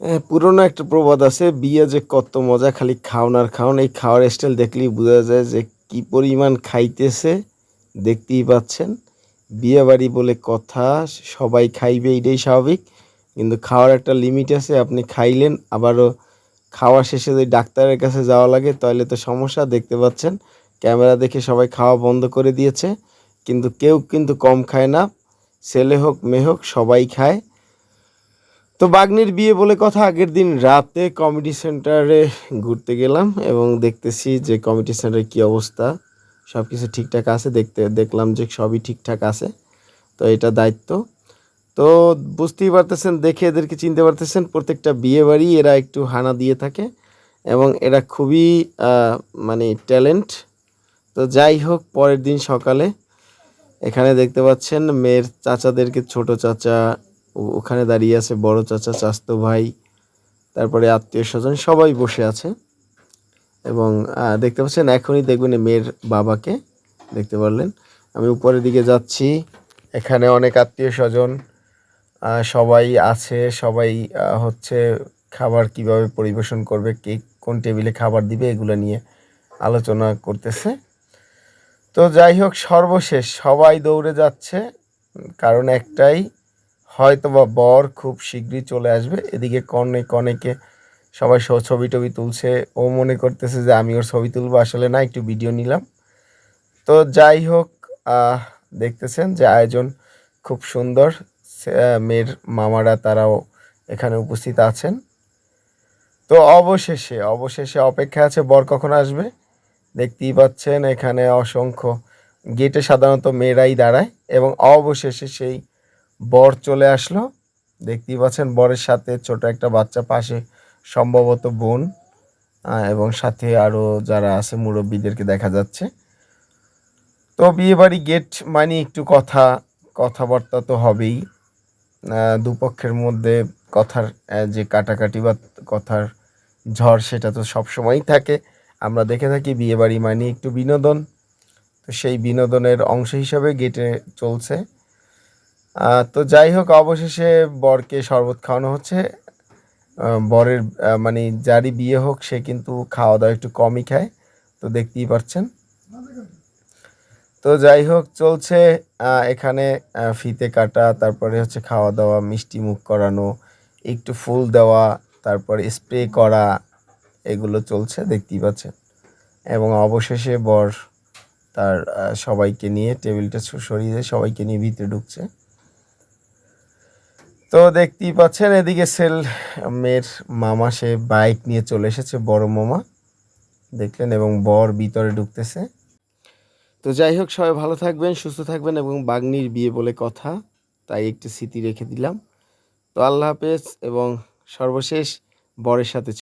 পুরনো একটা প্রবাদ আছে, বিয়ে যে কত মজা, খালি খাওন আর খাওন এই খাওয়ার স্টাইল দেখলেই বোঝা যায় যে কি পরিমাণ খাইতেছে, দেখতেই পাচ্ছেন। বিয়ে বাড়ি বলে কথা, সবাই খাইবে, এটাই স্বাভাবিক। কিন্তু খাওয়ার একটা লিমিট আছে, আপনি খাইলেন, আবারও খাওয়া শেষে যদি ডাক্তারের কাছে যাওয়া লাগে, তাহলে তো সমস্যা, দেখতে পাচ্ছেন। ক্যামেরা দেখে সবাই খাওয়া বন্ধ করে দিয়েছে। কিন্তু কেউ কিন্তু কম খায় না। ছেলে হোক, মেয়ে হোক, সবাই খায়। তো বাগনির বিয়ে বলে কথা আগের দিন রাতে কমিটি সেন্টারে ঘুরতে গেলাম এবং দেখতেছি যে কমিটি সেন্টারের কী অবস্থা। সব কিছু ঠিকঠাক আছে, দেখতে, দেখলাম যে সবই ঠিকঠাক আছে। তো এটা দায়িত্ব। তো বুঝতেই পারতেছেন, দেখে এদেরকে চিনতে পারতেছেন, প্রত্যেকটা বিয়ে বাড়ি এরা একটু হানা দিয়ে থাকে এবং এরা খুবই মানে ট্যালেন্ট। তো যাই হোক, পরের দিন সকালে এখানে দেখতে পাচ্ছেন মেয়ের চাচাদেরকে, ছোট চাচা ওখানে দাঁড়িয়ে আছে বড় চাচা, চাস্তো ভাই, তারপরে আত্মীয় স্বজন, সবাই বসে আছে। এবং দেখতে পাচ্ছেন, এখনই দেখবেন মেয়ের বাবাকে, দেখতে পারলেন। আমি উপরের দিকে যাচ্ছি, এখানে অনেক আত্মীয় স্বজন সবাই আছে, সবাই হচ্ছে খাবার কীভাবে পরিবেশন করবে, কে কোন টেবিলে খাবার দিবে, এগুলো নিয়ে আলোচনা করতেছে। তো যাই হোক, সর্বশেষ সবাই দৌড়ে যাচ্ছে, কারণ একটাই হয়তো বা বর খুব শীঘ্রই চলে আসবে। এদিকে কনে কনেকে সবাই ছবি টবি তুলছে। ও মনে করতেছে যে আমি ওর ছবি তুলবো। আসলে না, একটু ভিডিও নিলাম। তো যাই হোক দেখতেছেন যে আয়োজন খুব সুন্দর। মেয়ের মামারা তারাও এখানে উপস্থিত আছেন। তো অবশেষে অবশেষে অপেক্ষা আছে, বর কখন আসবে? দেখতেই পাচ্ছেন এখানে অসংখ্য গেটে সাধারণত মেয়েরাই দাঁড়ায় এবং অবশেষে সেই বর চলে আসলো। দেখতেই পাচ্ছেন বরের সাথে ছোট একটা বাচ্চা, পাশে সম্ভবত বোন এবং সাথে আরও যারা আছে মুরব্বীদেরকে দেখা যাচ্ছে। তো বিয়েবাড়ি গেট মানে একটু কথা, কথাবার্তা তো হবেই। দুপক্ষের মধ্যে কথার যে কাটাকাটি বা কথার ঝড় সেটা তো সবসময়ই থাকে। আমরা দেখে থাকি বিয়েবাড়ি মানে একটু বিনোদন। তো সেই বিনোদনের অংশ হিসাবে গেটে চলছে। তো যাই হোক, অবশেষে বরকে শরবত খাওয়ানো হচ্ছে। বরের মানে যারই বিয়ে হোক, সে কিন্তু খাওয়া দাওয়া একটু কমই খায়। তো দেখতেই পাচ্ছেন তো যাই হোক, চলছে এখানে ফিতে কাটা, তারপরে হচ্ছে খাওয়া দাওয়া মিষ্টি মুখ করানো, একটু ফুল দেওয়া, তারপরে স্প্রে করা, এগুলো চলছে, দেখতেই পাচ্ছেন। এবং অবশেষে বর তার সবাইকে নিয়ে টেবিলটা সরিয়ে সবাইকে নিয়ে ভিতরে ঢুকছে। তো দেখতেই পাচ্ছেন, এদিকে সেল মেয়ের মামা, সে বাইক নিয়ে চলে এসেছে, বড় মামা। দেখলেন, এবং বর ভিতরে ঢুকতেছে। তো যাই হোক, সবাই ভালো থাকবেন, সুস্থ থাকবেন, এবং বাগনির বিয়ে বলে কথা, তাই একটি স্মৃতি রেখে দিলাম। তো আল্লাহ হাফেজ, এবং সর্বশেষ বরের সাথে